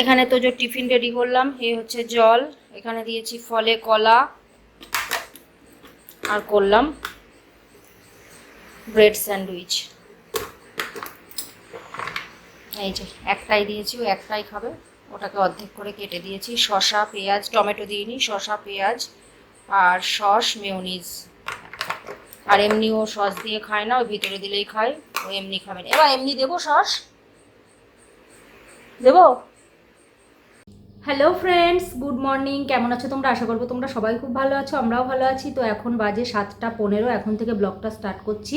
এখানে তো যে টিফিন রেডি করলাম, এই হচ্ছে জল। এখানে দিয়েছি ফলে কলা। আর করলাম ব্রেড স্যান্ডউইচ। এই যে, একটাই দিয়েছি, ও একটাই খাবে। ওটাকে অর্ধেক করে কেটে দিয়েছি। শসা, পেঁয়াজ, টমেটো দিইনি, শসা, পেঁয়াজ আর সস, মেয়োনিজ। আর এমনি ও সস দিয়ে খায় না, ও ভিতরে দিলেই খায়, ও এমনি খাবে না। এবার এমনি দেবো সস? দেবো? হ্যালো ফ্রেন্ডস গুড মর্নিং কেমন আছো তোমরা? আশা করব তোমরা সবাই খুব ভালো আছো, আমরাও ভালো আছি। তো এখন বাজে সাতটা পনেরো, এখন থেকে ব্লগটা স্টার্ট করছি।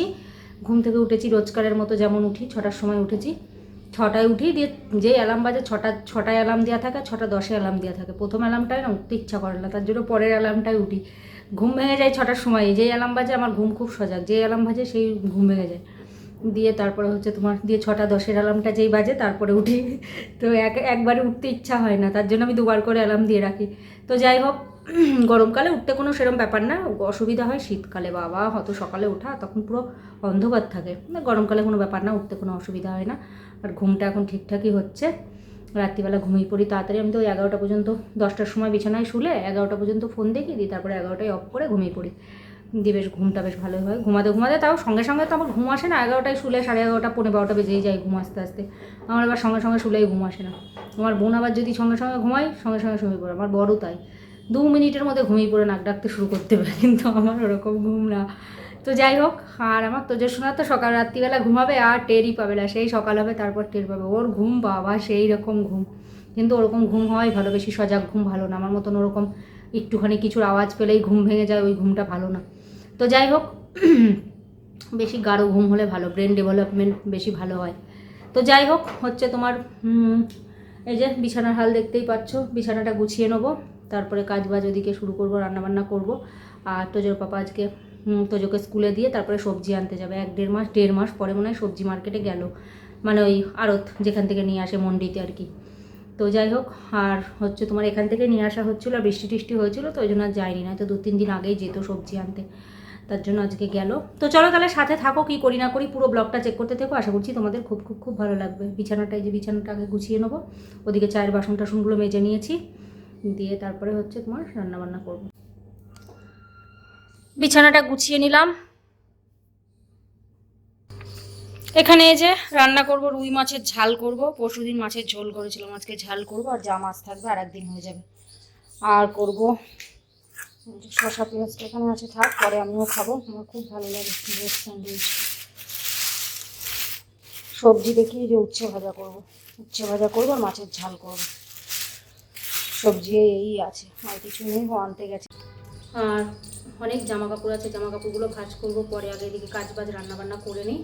ঘুম থেকে উঠেছি রোজকারের মতো, যেমন উঠি, ছটার সময় উঠেছি। ছটায় উঠি, দিয়ে যেই অ্যালার্ম বাজে ছটা, ছটায় অ্যালার্ম দেওয়া থাকে ছটা দশে অ্যালার্ম দেওয়া থাকে। প্রথম অ্যালার্মটায় না উঠতে ইচ্ছা করে না, তার জন্য পরের অ্যালার্মটায় উঠি। ঘুম ভেঙে যায় ছটার সময় যেই অ্যালার্ম বাজে, আমার ঘুম খুব সজাগ। যেই অ্যালার্ম বাজে, সেই ঘুম ভেঙে যায়। দিয়ে তারপরে হচ্ছে তোমার দিয়ে ছটা দশের অ্যালার্মটা যেই বাজে তারপরে উঠি তো এক, একবারে উঠতে ইচ্ছা হয় না, তার জন্য আমি দুবার করে অ্যালার্ম দিয়ে রাখি। তো যাই হোক, গরমকালে উঠতে কোনো সেরকম ব্যাপার না, অসুবিধা হয় শীতকালে, বাবা, হয়তো সকালে ওঠা, তখন পুরো অন্ধকার থাকে। গরমকালে কোনো ব্যাপার না, উঠতে কোনো অসুবিধা হয় না। আর ঘুমটা এখন ঠিকঠাকই হচ্ছে। রাত্রিবেলা ঘুমিয়ে পড়ি তাড়াতাড়ি, আমি তো ওই এগারোটা পর্যন্ত দশটার সময় বিছানায় শুলে এগারোটা পর্যন্ত ফোন দেখি দিই তারপরে এগারোটায় অফ করে ঘুমিয়ে পড়ি। দিয়ে বেশ ঘুমটা বেশ ভালোই হয়, ঘুমাতে ঘুমাতে তাও সঙ্গে সঙ্গে তো আমার ঘুম আসে না, এগারোটায় শুলে সাড়ে এগারোটা পনেরো বারোটা বেজেই যায় ঘুম আসতে আসতে। আমার আবার সঙ্গে সঙ্গে শুলেই ঘুম আসে না। আমার বোন আবার যদি সঙ্গে সঙ্গে ঘুমাই সঙ্গে সঙ্গে শুয়ে পড়ে। আমার বড় তাই। দু মিনিটের মধ্যে ঘুমিয়ে পড়ে, নাক ডাকতে শুরু করতে পারে, কিন্তু আমার ওরকম ঘুম না। তো যাই হোক, আর আমার তোজের শোনা তো সকাল, রাত্রিবেলা ঘুমাবে আর টেরই পাবে না, সেই সকাল হবে, তারপর টের পাবে। ওর ঘুম বাবা, সেই রকম ঘুম। কিন্তু ওরকম ঘুম হয় ভালো, বেশি সজাগ ঘুম ভালো না। আমার মতন ওরকম একটুখানি কিছুর আওয়াজ পেলেই ঘুম ভেঙে যায়, ওই ঘুমটা ভালো না। তো যাই হোক, বেশি গাঢ় ঘুম হলে ভালো ব্রেন ডেভেলপমেন্ট বেশি ভালো হয়। তো যাই হোক, হচ্ছে তোমার এই যে বিছানার হাল দেখতেই পাচ্ছ, বিছানাটা গুছিয়ে নেব, তারপরে কাজ বাজ ওদিকে শুরু করব, রান্নাবান্না করব। আর তোজোর পাপা আজকে তোজোকে স্কুলে দিয়ে তারপরে সবজি আনতে যাবে, এক দেড় মাস দেড় মাস পরে মনে হয় সবজি মার্কেটে গেল। মানে ওই আড়ত যেখান থেকে নিয়ে আসে মন্ডিতে আর কি। তো যাই হোক, আর হচ্ছে তোমার এখান থেকে নিয়ে আসা হচ্ছিল বৃষ্টি টিষ্টি হয়েছিলো, তো ওই জন্য আর যায়নি না তো দু তিন দিন আগেই যেত সবজি আনতে। তার জন্য আজকে গেল। তো চলো তাহলে সাথে থাকো, কি করি না করি, পুরো ব্লগটা চেক করতে থেকো। আশা করছি তোমাদের খুব খুব খুব ভালো লাগবে। বিছানাটা, এই যে বিছানাটা আগে গুছিয়ে নেব। ওদিকে চায়ের বাসন টাসনগুলো মেজে নিয়েছি। দিয়ে তারপরে হচ্ছে তোমার রান্নাবান্না করব। বিছানাটা গুছিয়ে নিলাম। এখানে এই যে রান্না করব, রুই মাছের ঝাল করব। পরশুদিন মাছের ঝোল করেছিলাম, আজকে ঝাল করব। আর যা মাছ থাকবে আর একদিন হয়ে যাবে। আর করব শশা পেঁয়াজটা এখানে আছে, থাক, পরে আমিও খাব। আমার খুব ভালো লাগে ব্রেড স্যান্ডউইচ। সবজি দেখি যে উচ্ছে ভাজা করব। উচ্ছে ভাজা করব আর মাছের ঝাল করব। সবজি এই আছে, আর কিছু নেই আনতে গেছে। আর অনেক জামা কাপড় আছে জামা কাপড়গুলো ভাজ করব, পরে আগে এদিকে কাজ বাজ রান্না বান্না করে নিই।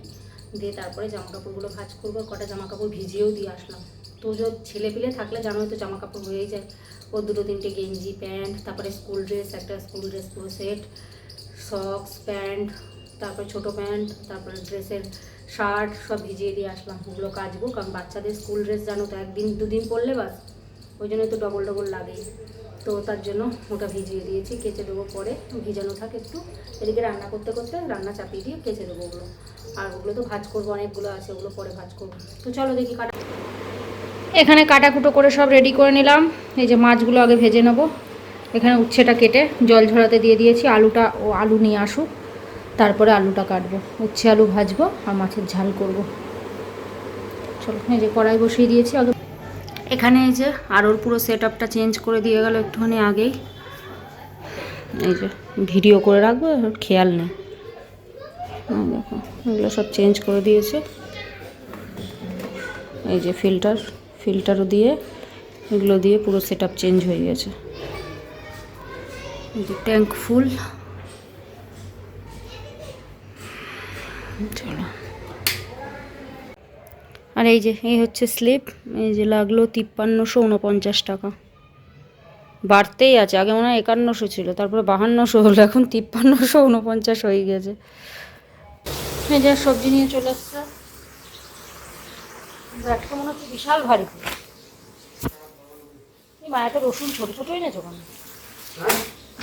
দিয়ে তারপরে জামা কাপড়গুলো ভাজ করব কটা জামা কাপড় ভিজিয়েও দিয়ে আসলাম। তো ছেলে পিলে থাকলে জানোই তো জামা কাপড় হয়েই যায়। ও দুটো তিনটে গেঞ্জি প্যান্ট, তারপরে স্কুল ড্রেস, একটা স্কুল ড্রেস পুরো সেট সক্স প্যান্ট, তারপরে ছোটো প্যান্ট, তারপরে ড্রেসের শার্ট, সব ভিজিয়ে দিয়ে আসলাম ওগুলো কাচবো, কারণ বাচ্চাদের স্কুল ড্রেস জানো তো, একদিন, দুদিন পরলে বাস, ওই জন্য তো ডবল ডবল লাগেই তো তার জন্য ওটা ভিজিয়ে দিয়েছি, কেচে দেবো পরে, ভিজানো থাকে একটু। এদিকে রান্না করতে করতে রান্না চাপিয়ে দিয়ে কেচে দেবো ওগুলো। আর ওগুলো তো ভাজ করব, অনেকগুলো আছে, ওগুলো পরে ভাজ করব। তো চলো দেখি কাটা এখানে কাটাকুটো করে সব রেডি করে নিলাম। এই যে মাছগুলো আগে ভেজে নেব। এখানে উচ্ছেটা কেটে জল ঝরাতে দিয়ে দিয়েছি। আলুটা ও আলু নিয়ে আসুক। তারপরে আলুটা কাটবো। উচ্ছে আলু ভাজবো আর মাছের ঝাল করব। চলো, এই যে কড়াই বসিয়ে দিয়েছি আগে। এখানে এই যে আর ওর পুরো সেট আপটা চেঞ্জ করে দিয়ে গেল একটুখানি আগেই। এই যে ভিডিও করে রাখব খেয়াল নেই। দেখো, এগুলো সব চেঞ্জ করে দিয়েছে। এই যে ফিল্টার ফিল্টারও দিয়ে, এগুলো দিয়ে পুরো সেট চেঞ্জ হয়ে গেছে। ট্যাঙ্ক ফুল চলো। আর এই যে, এই হচ্ছে স্লিপ এই যে লাগল তিপ্পান্নশো উনপঞ্চাশ টাকা। বাড়তেই আছে, আগে মনে হয় একান্নশো ছিল, তারপরে বাহান্নশো হলো, এখন তিপ্পান্নশো উনপঞ্চাশ হয়ে গেছে। এই যে সবজি নিয়ে চলে এসছে ব্যাগটা মনে হচ্ছে বিশাল ভারী এই মায়াটা রসুন ছোটো ছোটো এনেছো কেন?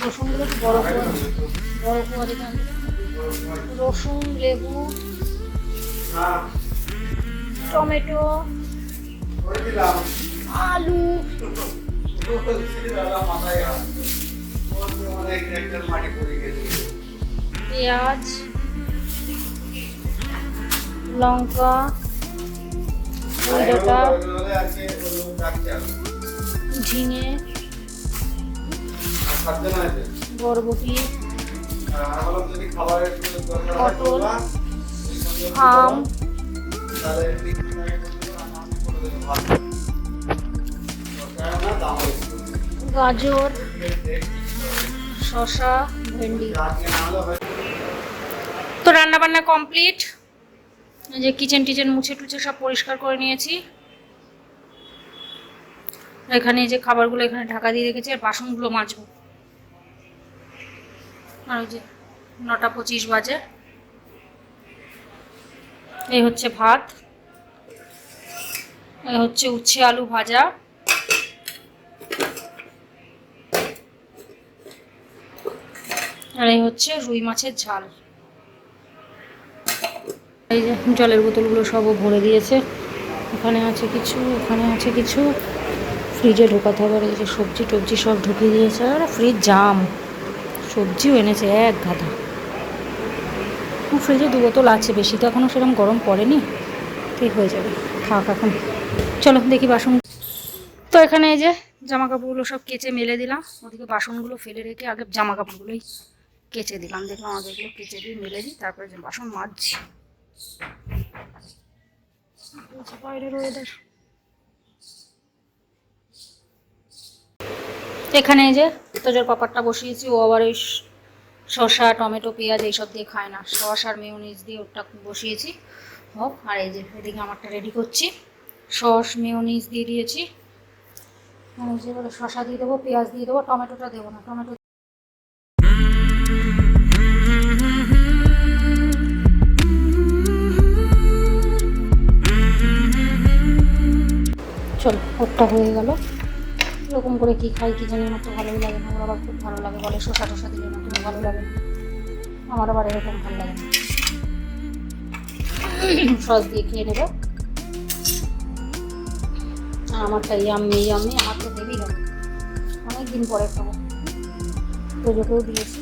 রসুনগুলো একটু বড় বড় করে রসুন, লেবু, টমেটো, আলু। পেঁয়াজ, লঙ্কা ঝিঙে বরবটি পটল আম। গাজর শসা ভেন্ডি। তো রান্না বান্না কমপ্লিট। যে কিচেন টিচেন মুছে টুছে সব পরিষ্কার করে নিয়েছি। এখানে যে খাবারগুলো এখানে ঢাকা দিয়ে রেখেছি, আর বাসনগুলো মাজবো। আর ওই যে নটা পঁচিশ বাজে। এই হচ্ছে ভাত। এই হচ্ছে উচ্ছে আলু ভাজা। আর এই হচ্ছে রুই মাছের ঝাল। এই যে জলের বোতলগুলো সবও ভরে দিয়েছে। ওখানে আছে কিছু, ওখানে আছে কিছু। ফ্রিজে ঢোকাতে হবে, এই যে সবজি টবজি সব ঢুকিয়ে দিয়েছে। আর ফ্রিজ জাম সবজিও এনেছে এক গাদা। ফ্রিজে দু বোতল আছে, বেশি তো এখনও সেরকম গরম পড়েনি। ঠিক হয়ে যাবে। থাক এখন। চলো দেখি বাসন তো এখানে এই যে জামা কাপড়গুলো সব কেচে মেলে দিলাম। ওদিকে বাসনগুলো ফেলে রেখে আগে জামা কাপড়গুলোই কেচে দিলাম। দেখলাম আমাদেরগুলো কেচে দিয়ে মেলে দিই, তারপরে বাসন মাজছি। এখানে এই যে তোজোর পাপারটা বসিয়েছি, ও আবার ওই শসা, টমেটো, পেঁয়াজ এইসব দিয়ে খায় না। সস আর মেয়োনিজ দিয়ে ওটা বসিয়েছি। হোক, আর এই যে এদিকে আমারটা রেডি করছি। সস মেয়োনিজ দিয়ে দিয়েছি। শসা দিয়ে দেবো, পেঁয়াজ দিয়ে দেবো, টমেটোটা দেবো না। টমেটো চলো হয়ে গেল। এরকম করে কি খাই কি জানি না, তো ভালোই লাগে না। আমার আবার খুব ভালো লাগে বলে শসা টসা দিলে না খুব ভালো লাগে। আমার আবার এরকম ভালো লাগে না। সস দিয়ে খেয়ে নেবে। আর আমারটা ইয়াম্মি ইয়াম্মি, আমার তো দেবেই হবে অনেক দিন পরে খাব। পুজোকেও দিয়েছি।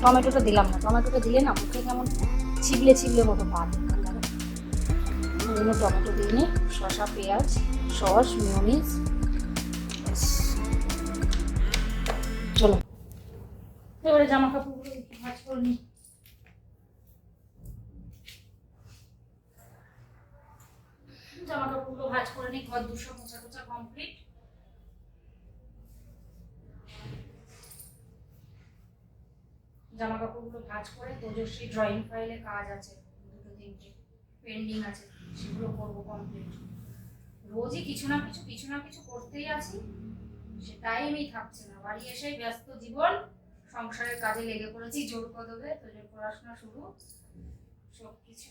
টমেটোটা দিলাম না। টমেটোটা দিলে না মুখে কেমন ছিবলে ছিবলে মতো লাগে ওই জন্য টমেটো দিয়ে নিই শসা, পেঁয়াজ। সস ব্যাস। চলো। এবারে জামা কাপড়গুলো ভাজ করে নিই। জামা কাপড়গুলো ভাজ করে নিই, ঘর দুশো মোছা টোছা কমপ্লিট জামা কাপড়গুলো ভাজ করে তেজস্বী ড্রয়িং ফাইলে কাজ আছে, দুটো তিনটে পেন্ডিং আছে, সেগুলো করব কমপ্লিট রোজই কিছু না কিছু কিছু না কিছু করতেই আছি। সে টাইমই থাকছে না। বাড়ি এসেই ব্যস্ত জীবন, সংসারের কাজে লেগে পড়েছি, জোর কদবে তোদের পড়াশোনা শুরু সব কিছু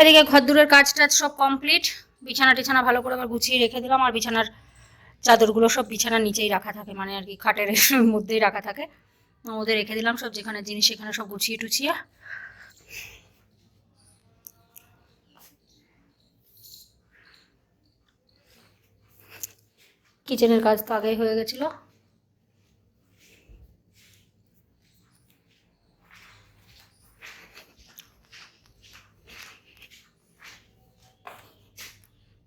এদিকে ঘরদূরের কাজ টাজ সব কমপ্লিট বিছানা টিছানা ভালো করে আবার গুছিয়ে রেখে দিলাম, আর বিছানার চাদরগুলো সব বিছানার নিচেই রাখা থাকে মানে আর কি খাটের মধ্যেই রাখা থাকে। ওদের রেখে দিলাম সব, যেখানে জিনিস সেখানে সব গুছিয়ে টুছিয়ে। কিচেনের কাজ তো আগেই হয়ে গেছিল।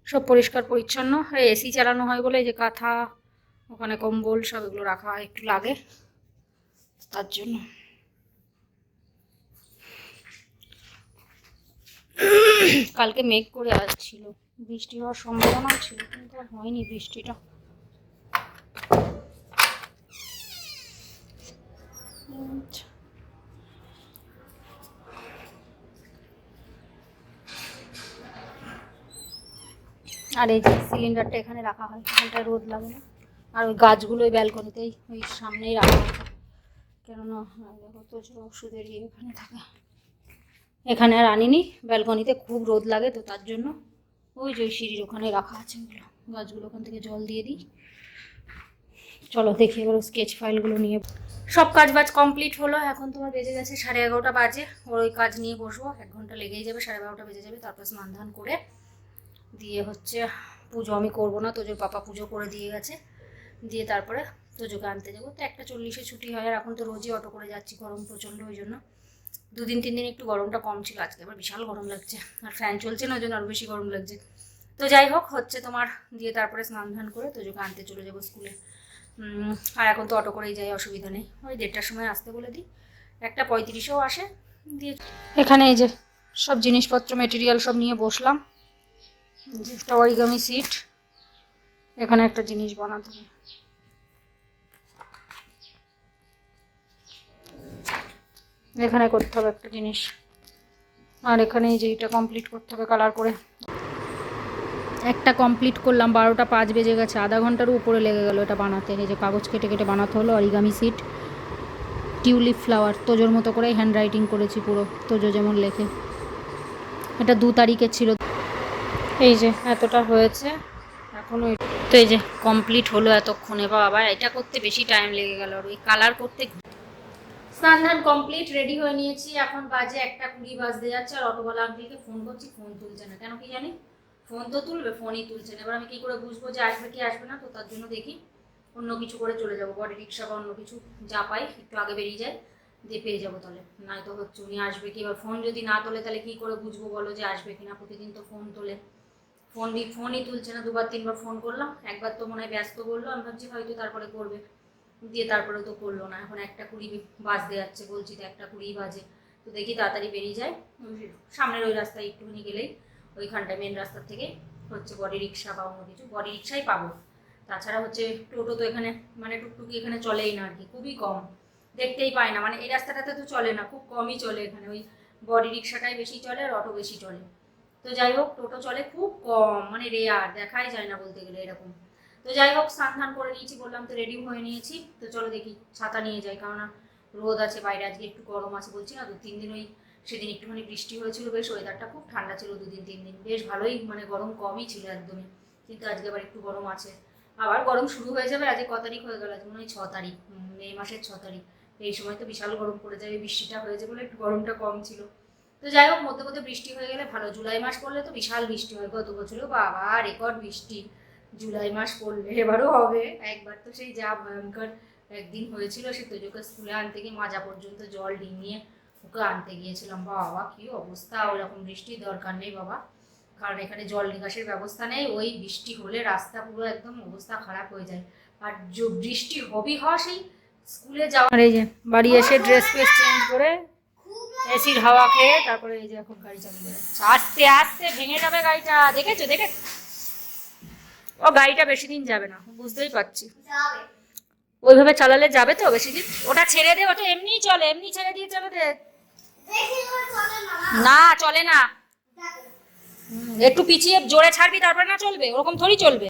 সব পরিষ্কার পরিচ্ছন্ন এসি চালানো হয় বলে যে কাঁথা, ওখানে কম্বল সব এগুলো রাখা হয় একটু লাগে তার জন্য কালকে মেঘ করে আসছিল, বৃষ্টি হওয়ার সম্ভাবনাও ছিল কিন্তু আর হয়নি বৃষ্টিটা আচ্ছা। আর এই যে সিলিন্ডারটা এখানে রাখা হয়। এখানটায় রোদ লাগে না। আর ওই গাছগুলো ওই ব্যালকনিতেই ওই সামনেই রাখা আছে কেননা প্রচুর ওষুধের ইয়ে এখানে থাকে। এখানে আর আনিনি। ব্যালকনিতে খুব রোদ লাগে তো তার জন্য। ওই যে সিঁড়ির ওখানে রাখা আছে ওগুলো। গাছগুলো ওখান থেকে জল দিয়ে দিই। চলো দেখি এবার স্কেচ ফাইলগুলো নিয়ে। সব কাজ বাজ কমপ্লিট হলো। এখন তোমার বেজে গেছে সাড়ে এগারোটা বাজে। ওর ওই কাজ নিয়ে বসবো। এক ঘণ্টা লেগেই যাবে, সাড়ে বারোটা বেজে যাবে। তারপর স্নান ধান করে দিয়ে হচ্ছে পুজো আমি করব না, তোজোর পাপা পুজো করে দিয়ে গেছে। দিয়ে তারপরে তোজোকে আনতে যাব। তো একটা চল্লিশে ছুটি হয় আর এখন তো রোজই অটো করে যাচ্ছি গরম প্রচণ্ড ওই জন্য। দুদিন, তিন দিন একটু গরমটা কম ছিল, আজকে আবার বিশাল গরম লাগছে। আর ফ্যান চলছে না, ওই জন্য আরও বেশি গরম লাগছে। তো যাই হোক, হচ্ছে তোমার দিয়ে তারপরে স্নান ধান করে তোজোকে আনতে চলে যাব স্কুলে। আর এখন তো অটো করেই যাই, অসুবিধা নেই। ওই দেড়টার সময় আসতে বলে দিই। একটা পঁয়ত্রিশেও আসে। দিয়ে এখানে এই যে সব জিনিসপত্র মেটেরিয়াল সব নিয়ে বসলাম। একটা অরিগামি সিট এখানে একটা জিনিস বানাতে হবে। এখানে করতে হবে একটা জিনিস। আর এখানে এই যে এটা কমপ্লিট করতে হবে কালার করে। একটা কমপ্লিট করলাম, বারোটা পাঁচ বেজে গেছে। আধা ঘন্টারও উপরে লেগে গেলো এটা বানাতে। এই যে কাগজ কেটে কেটে বানাতে হলো অরিগামি সিট টিউলিপ ফ্লাওয়ার তোজোর মতো করে হ্যান্ড রাইটিং করেছি পুরো, তোজো যেমন লেখে। এটা দু তারিখের ছিল। এই যে, এতটা হয়েছে। এখনও তো এই যে কমপ্লিট হলো এতক্ষণে। বাবা এটা করতে বেশি টাইম লেগে গেল। আর ওই কালার করতে স্নান কমপ্লিট রেডি হয়ে নিয়েছি। এখন বাজে একটা কুড়ি বাজতে যাচ্ছে। আর অটোওয়ালা আঙ্কেলকে ফোন করছি ফোন তুলছে না। কেন কি জানি? ফোন তো তুলবে ফোনই তুলছে না। এবার আমি কী করে বুঝব যে আসবে কি আসবে না? তো তার জন্য দেখি অন্য কিছু করে চলে যাব। বডি রিক্সা বা অন্য কিছু যা পাই, একটু আগে বেরিয়ে যায়, দিয়ে পেয়ে যাব তাহলে। নয়তো হচ্ছে উনি আসবে কি? এবার ফোন যদি না তোলে তাহলে কী করে বুঝব বলো যে আসবে কি না প্রতিদিন তো ফোন তোলে। ফোন ফোনই তুলছে না, দুবার, তিনবার ফোন করলাম। একবার তো মনে হয় ব্যস্ত বলল, আমি ভাবছি হয়তো তারপরে করবে। দিয়ে তারপরে তো করল না। এখন একটা কুড়ি বাজতে যাচ্ছে বলছি তো একটা কুড়ি বাজে। তো দেখি তাড়াতাড়ি বেরিয়ে যায়। সামনের ওই রাস্তায় একটুখানি গেলেই ওইখানটা মেন রাস্তার থেকে হচ্ছে বডি রিক্সা বা অন্য কিছু। বডি রিক্সাই পাবো। তাছাড়া হচ্ছে টোটো তো এখানে মানে টুকটুকি এখানে চলেই না আর কি, খুবই কম। দেখতেই পায় না। মানে এই রাস্তাটাতে তো চলে না, খুব কমই চলে এখানে। ওই বডি রিক্সাটাই বেশি চলে আর অটো বেশি চলে। তো যাই হোক, টোটো চলে খুব কম মানে রেয়ার দেখাই যায় না বলতে গেলে এরকম। তো যাই হোক, স্নান করে নিয়েছি, বললাম তো রেডি হয়ে নিয়েছি। তো চলো দেখি, ছাতা নিয়ে যাই কেননা রোদ আছে, বাইরে আজকে একটু গরম আছে বলছি না, দু তিন দিন ওই সেদিন একটুখানি বৃষ্টি হয়েছিল, বেশ ওয়েদারটা খুব ঠান্ডা ছিল দুদিন তিন দিন বেশ ভালোই মানে গরম কমই ছিল একদমই, কিন্তু আজকে আবার একটু গরম আছে। আবার গরম শুরু হয়ে যাবে, আজকে ক তারিখ হয়ে গেল? আজ মনে হয় ছ তারিখ মে মাসের ছ তারিখ। এই সময় তো বিশাল গরম পড়ে যাবে বৃষ্টিটা হয়েছে বলে একটু গরমটা কম ছিল। তো যাই হোক মধ্যে মধ্যে বৃষ্টি হয়ে গেলে ভালো। জুলাই মাস পড়লে তো বিশাল বৃষ্টি হয় গত বছরও। বাবা রেকর্ড বৃষ্টি। জুলাই মাস পড়লে এবারও হবে। একবার তো সেই যা ভয়ঙ্কর একদিন হয়েছিল সে তোজোকে স্কুলে আনতে গিয়ে মাজা পর্যন্ত জল ডিঙিয়ে ওকে আনতে গিয়েছিলাম। বাবা কি অবস্থা? ওরকম বৃষ্টির দরকার নেই বাবা। কারণ এখানে জল নিকাশের ব্যবস্থা নেই। ওই বৃষ্টি হলে রাস্তা পুরো একদম অবস্থা খারাপ হয়ে যায়। আর বৃষ্টি হবি হওয়া সেই স্কুলে যাওয়া এই যে বাড়ি এসে ড্রেস ফ্রেস চেঞ্জ করে এসির হাওয়া খেয়ে তারপরে এই যে এখন গাড়ি চালিয়ে যাচ্ছে আস্তে আস্তে ভেঙে যাবে গাড়িটা। দেখেছ? দেখে ও গাড়িটা বেশি দিন যাবে না। বুঝতেই পারছি। ওইভাবে চালালে যাবে তো বেশি দিন? ওটা ছেড়ে দে ওটা এমনিই চলে এমনি ছেড়ে দিয়ে চলে দে। না। চলে না। একটু পিছিয়ে জোরে ছাড়বি তারপরে না চলবে? ওরকম থোড়ি চলবে।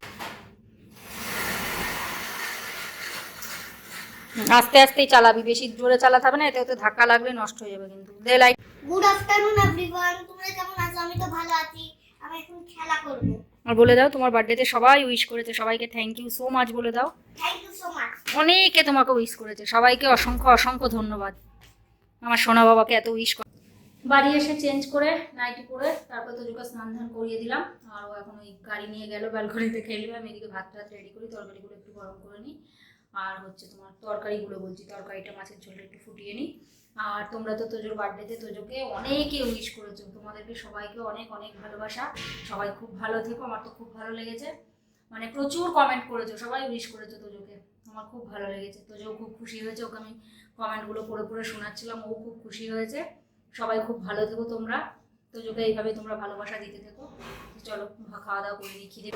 আস্তে আস্তেই চালাবি বেশি জোরে চালাতে হবে না এতে ওতে ধাক্কা লাগলে নষ্ট হয়ে যাবে কিন্তু। দে লাইট গুড আফটারনুন এভরিওয়ান তোমরা কেমন আছো? আমি তো ভালো আছি। আমি এখন খেলা করব। আর বলে দাও তোমার বার্থডেতে সবাই উইশ করেছে সবাইকে থ্যাংক ইউ সো মাচ বলে দাও। থ্যাংক ইউ সো মাচ অনেকে তোমাকে উইশ করেছে সবাইকে অসংখ্য অসংখ্য ধন্যবাদ। আমার সোনা বাবাকে এত উইশ করে বাড়ি এসে চেঞ্জ করে নাইটি পরে তারপর তো জুকা স্নান ধান করিয়ে দিলাম। আর ও এখন ওই গাড়ি নিয়ে গেল ব্যালকনিতে খেলবে। আমি এদিকে ভাত টাত রেডি করি তরকারিগুলো একটু গরম করে নিই। আর হচ্ছে তোমার তরকারিগুলো বলছি, তরকারিটা মাছের ঝোলটা একটু ফুটিয়ে নিই। আর তোমরা তো তোজোর বার্থডেতে তোজোকে অনেকে উইশ করেছ, তোমাদেরকে সবাইকে অনেক অনেক ভালোবাসা। সবাই খুব ভালো থেকো, আমার তো খুব ভালো লেগেছে। মানে প্রচুর কমেন্ট করেছ, সবাই উইশ করেছ তোজোকে। আমার খুব ভালো লেগেছে তোজো খুব খুশি হয়েছে, ওকে আমি কমেন্টগুলো পড়ে পড়ে শোনাচ্ছিলাম, ও খুব খুশি হয়েছে। সবাই খুব ভালো থেকো তোমরা। তোজোকে এইভাবে তোমরা ভালোবাসা দিতে থেকো। চলো খাওয়া দাওয়া করে নিই, খিদে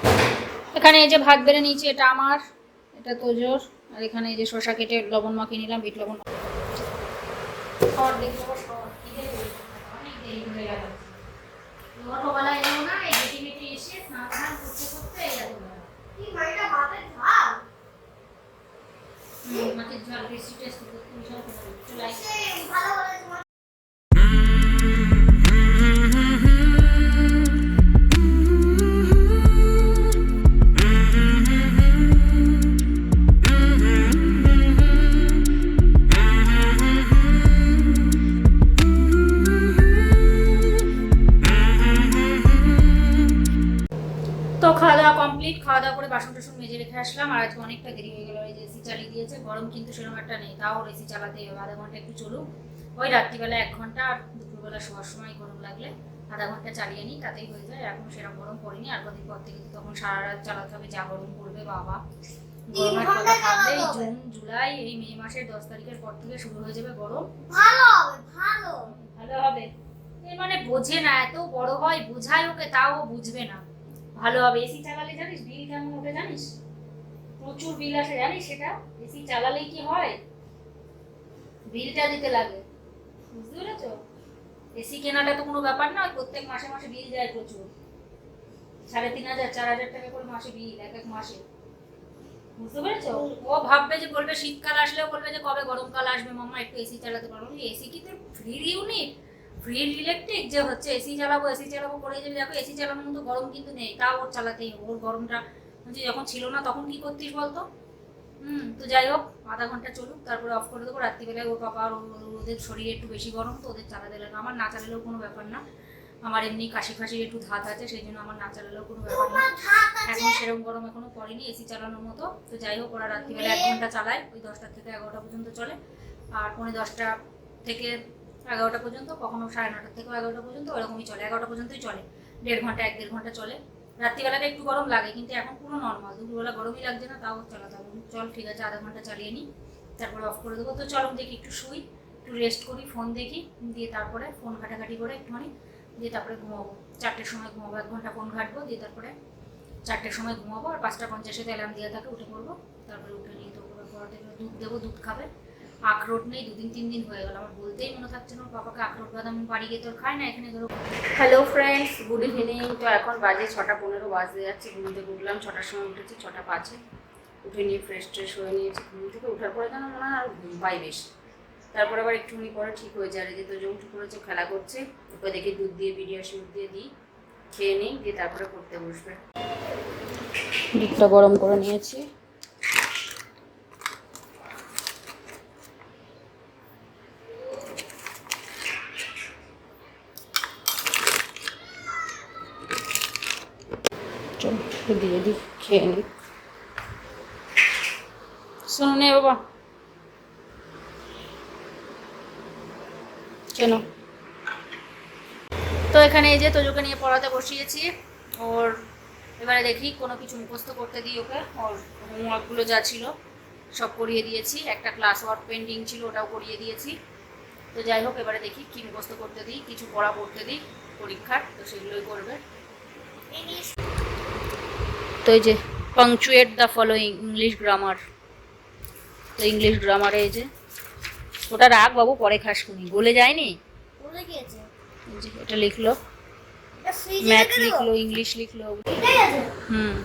এখানে এই যে ভাত বেড়ে নিয়েছি, এটা আমার, এটা তোজোর। আর এখানে এই যে শশা কেটে লবণ মাখিয়ে নিলাম বিট লবণ খাওয়ার দেখব আবার খাওয়ার খিদে তো খাওয়া দাওয়া কমপ্লিট খাওয়া দাওয়া করে বাসন টাসন মেজে রেখে আসলাম। আর আজকে অনেকটা দেরি হয়ে গেল এসি চালিয়ে দিয়েছে। গরম কিন্তু সেরকম একটা নেই তাও এসি চালাতে হবে আধা ঘণ্টা একটু চলুক। ওই রাত্রিবেলা এক ঘণ্টা আর দুপুরবেলা শোয়ার সময় গরম লাগলে আধা ঘণ্টা চালিয়ে নিই তাতেই হয়ে যায়। এখন সেরকম গরম পড়েনি আর কদিন পর থেকে তখন সারা রাত চালাতে হবে যা গরম পড়বে বাবা। গরমের কথা জুন জুলাই এই মে মাসের দশ তারিখের পর থেকে শুরু হয়ে যাবে গরম। ভালো হবে ভালো। ভালো হবে। মানে বোঝে না এত বড় হয় বোঝায় ওকে তাও বুঝবে না। ভালো হবে। এসি চালালে জানিস বিল কেমন ওঠে জানিস? প্রচুর বিল আসে জানিস সেটা? এসি চালালেই কি হয়? বিলটা দিতে লাগে। বুঝতে পেরেছ? এসি কেনাটা তো কোনো ব্যাপার না ওই প্রত্যেক মাসে মাসে বিল যায় প্রচুর। সাড়ে তিন হাজার, চার হাজার টাকা করে মাসে বিল এক এক মাসে। বুঝতে পেরেছ? ও ভাববে যে বলবে শীতকাল আসলেও বলবে যে কবে গরমকাল আসবে। মাম্মা, একটু এসি চালাতে পারব এসি কি তোর ফ্রি ইউনিট ফ্রি ইলেকট্রিক যে হচ্ছে এসি চালাবো এসি চালাবো করে যাবে দেখো এসি চালানোর মতো গরম কিন্তু নেই তাও ওর চালাতেই। ওর গরমটা বলছি যখন ছিল না তখন কি করতিস বলতো? হুম তো যাই হোক আধা ঘণ্টা চলুক তারপরে অফ করে দেবো। রাত্রিবেলায় ওর পাপা আর ওদের শরীরে একটু বেশি গরম তো ওদের চালাতে লাগে আমার না চালালেও কোনো ব্যাপার না। আমার এমনি কাশি ফাশির একটু ধাত আছে সেই জন্য আমার না চালালেও কোনো ব্যাপার না। এখন সেরকম গরম এখনও পড়েনি এসি চালানোর মতো। তো যাই হোক ওরা রাত্রিবেলা এক ঘণ্টা চালায় ওই দশটা থেকে এগারোটা পর্যন্ত চলে। আর পনেরো দশটা থেকে এগারোটা পর্যন্ত, কখনো সাড়ে নটা থেকে এগারোটা পর্যন্ত, ওরকমই চলে। এগারোটা পর্যন্তই চলে। দেড় ঘণ্টা, এক দেড় ঘণ্টা চলে। রাত্রিবেলাটা একটু গরম লাগে, কিন্তু এখন পুরো নর্মাল দুপুরবেলা গরমই লাগছে না, তাও চালাতে হবে চল, ঠিক আছে, আধা ঘণ্টা চালিয়ে নিই তারপরে অফ করে দেবো। তো চলো, দেখি, একটু শুই, একটু রেস্ট করি ফোন দেখি, দিয়ে তারপরে ফোন ঘাটাঘাটি করে একটুখানি, দিয়ে তারপরে ঘুমাবো। চারটের সময় ঘুমাবো, এক ঘণ্টা ফোন ঘাটবো, দিয়ে তারপরে চারটের সময় ঘুমাবো। আর পাঁচটা পঞ্চাশে অ্যালার্ম দেওয়া থাকে, উঠে পড়ব। তারপরে উঠে নিয়ে তো পড়াতে দুধ দেবো, দুধ খাবে। আখরোট নেই, দুদিন তিন দিন হয়ে গেল। আমার বলতেই মনে থাকছে না পাপাকে আখরোট বাদাম বাড়ি গিয়ে তোর খায় না? এখানে ধরো। হ্যালো ফ্রেন্ডস গুড ইভিনিং তো এখন বাজে ছটা পনেরো বাজে যাচ্ছে, ঘুম থেকে উঠলাম, ছটার সময় উঠেছি, ছটা পাঁচে। উঠে নিয়ে ফ্রেশ ট্রেশ হয়ে নিয়েছি, ঘুম থেকে ওঠার পরে যেন মনে হয় আর ঘুম পাই বেশি। তারপরে আবার একটুখানি পরে ঠিক হয়ে যায়। যে তো যে উঠে পড়েছে, খেলা করছে, ওকে দেখি দুধ দিয়ে, বিরিয়ানি দুধ দিয়ে দিই। খেয়ে নিই, দিয়ে তারপরে পড়তে বসবে। দুধটা গরম করে নিয়েছি চলো একটু দিয়ে দিই খেয়ে নিই। শোনো নে বাবা। কেন? তো এখানে এই যে তোজোকে নিয়ে পড়াতে বসিয়েছি ওর এবারে দেখি কোনো কিছু মুখস্থ করতে দিই ওকে। ওর হোমওয়ার্কগুলো যা ছিল সব করিয়ে দিয়েছি একটা ক্লাস ওয়ার্ক পেন্ডিং ছিল ওটাও করিয়ে দিয়েছি। তো যাই হোক এবারে দেখি কী মুখস্থ করতে দিই কিছু পড়া পড়তে দিই পরীক্ষার তো সেগুলোই করবে। তো এই যে punctuate the following English grammar তো ইংলিশ গ্রামারে এই যে ওটা রাখ বাবু পরে খাস শুনি বলে যায়নি? এটা লিখলো। Math লিখলো English লিখলো। হুম।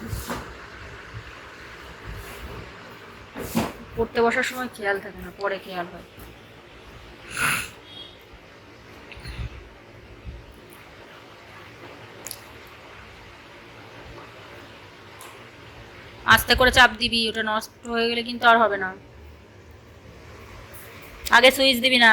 পড়তে বসার সময় খেয়াল থাকে না পরে খেয়াল হয়। আস্তে করে চাপ দিবি ওটা নষ্ট হয়ে গেলে কিন্তু আর হবে না। আগে সুইচ দিবি না।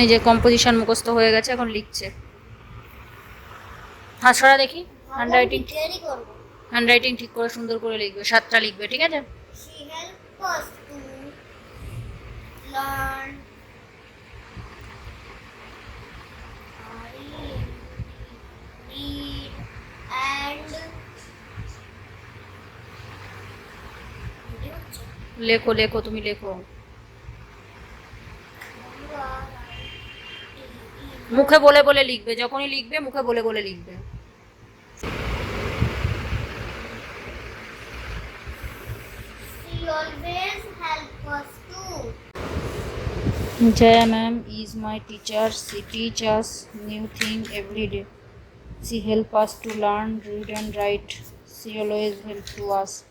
এই যে কম্পোজিশন মুখস্থ হয়ে গেছে এখন লিখছে। হাসরা দেখি। হ্যান্ডরাইটিং হ্যান্ডরাইটিং ঠিক করে সুন্দর করে লিখবে সাতটা লিখবে ঠিক আছে? লেখো লেখো তুমি লেখো। মুখে বলে বলে লিখবে যখনই লিখবে মুখে বলে বলে লিখবে। always help us too. Jaya ma'am is my teacher. She teach us new thing every day. She help us to learn, read and write. She always help to us.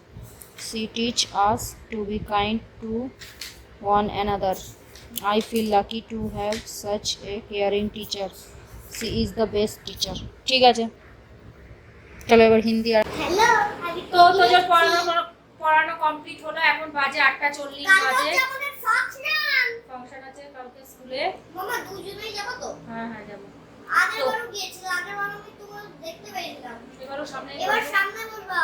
She teach us to be kind to one another. I feel lucky to have such a caring teacher. She is the best teacher. ঠিক আছে চলো এবার হিন্দি আর hello তো তোদের পড়ানোর পড়ানো complete হলো এখন বাজে আটটা চল্লিশ বাজে। ফাংশন আছে কালকে স্কুলে। মামা দুজনেই যাব তো? হ্যাঁ হ্যাঁ যাব। আগের গিয়েছিল আগের আমি তোমার দেখতে পেয়েছিলাম। এবারও সামনে এবার সামনে বলবা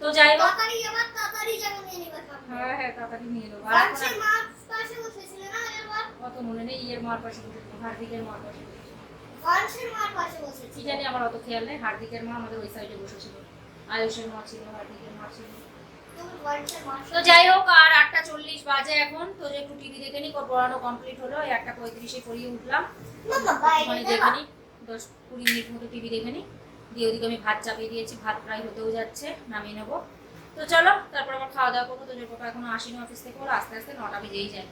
তো যাই হোক। তাড়াতাড়ি যাবার তাড়াতাড়ি যাব নিয়ে নিবা হ্যাঁ হ্যাঁ তাড়াতাড়ি নিয়ে নেব। আর পাশে বসেছিল না মনে নেই ইয়ের মার পাশে বসেছিল, হার্দিকের মার পাশে পাঁচের মার পাশে কি জানি আমার অত খেয়াল নেই হার্দিকের মা আমাদের ওই সাইডে বসেছিল। আয়ুষের মা ছিল হার্দিকের মা ছিল। তো যাই হোক আর আটটা চল্লিশ বাজে এখন। তো যে একটু টিভি দেখে নি ওর পড়ানো কমপ্লিট হলো। এই একটা পঁয়ত্রিশে পড়িয়ে উঠলাম। বাইরে দেখে নি। দশ কুড়ি মিনিট মতো টিভি দেখে নি। দিয়ে ওদিকে আমি ভাত চাপিয়ে দিয়েছি। ভাত প্রায় হতেও যাচ্ছে নামিয়ে নেব। তো চলো তারপর আবার খাওয়া দাওয়া করব। তো যে পাপা এখনও আসেনি অফিস থেকে বলো আস্তে আস্তে নটা বেজেই যায়।